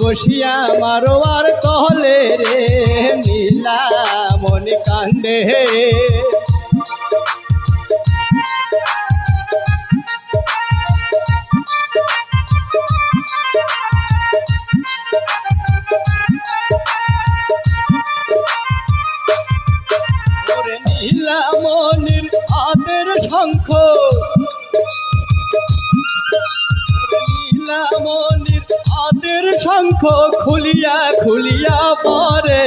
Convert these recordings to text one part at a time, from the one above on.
বসিয়া মারোয়ার তহলে রে নীলা মনে কান্দে নীলা শঙ্খ নীলামণির আদের শঙ্খ খুলিয়া খুলিয়া পরে।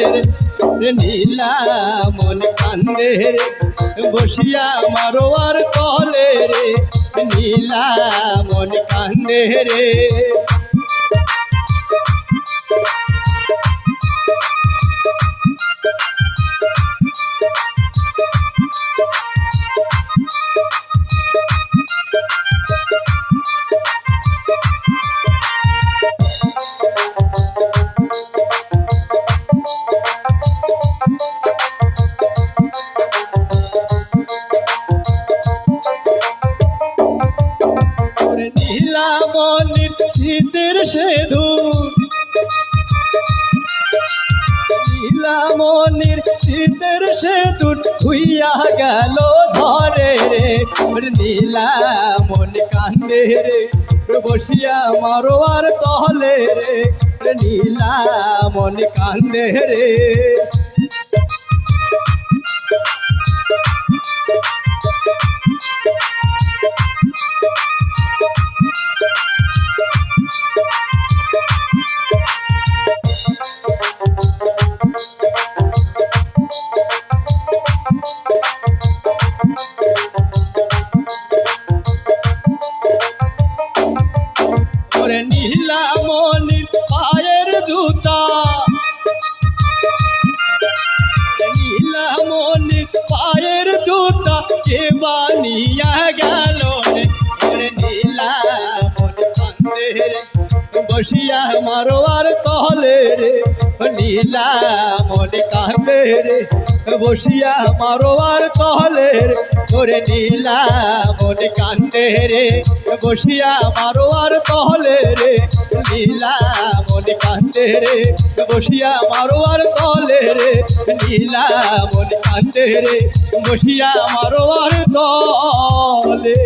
নীলামন কান্দে, বসিয়া মারোয়ার কলে রে। নীলামন কান্দে রে। শীতের সেধু নীলামণির শীতের সেতু ধুইয়া গেল ধরে রে। ওরে নীলামণ কান্দে রে বসিয়া মারোয়ার তহলে রে। ওরে নীলামণ কান্দে রে। নীলামণির পায়ের জুতা। নীলামণির পায়ের জুতা কে বানিয়া গেল বসিয়া মারোয়ার তহলে রে। নীলামণ কান্দে রে বসিয়া মারোয়ার তহলে করে নিলাম কান্দে রে। বসিয়া মারোয়ার তহলে রে মনে কান্দে রে। বসিয়া মারোয়ার তহলে রে মনে কান্দে রে। বসিয়া মারোয়ার তলে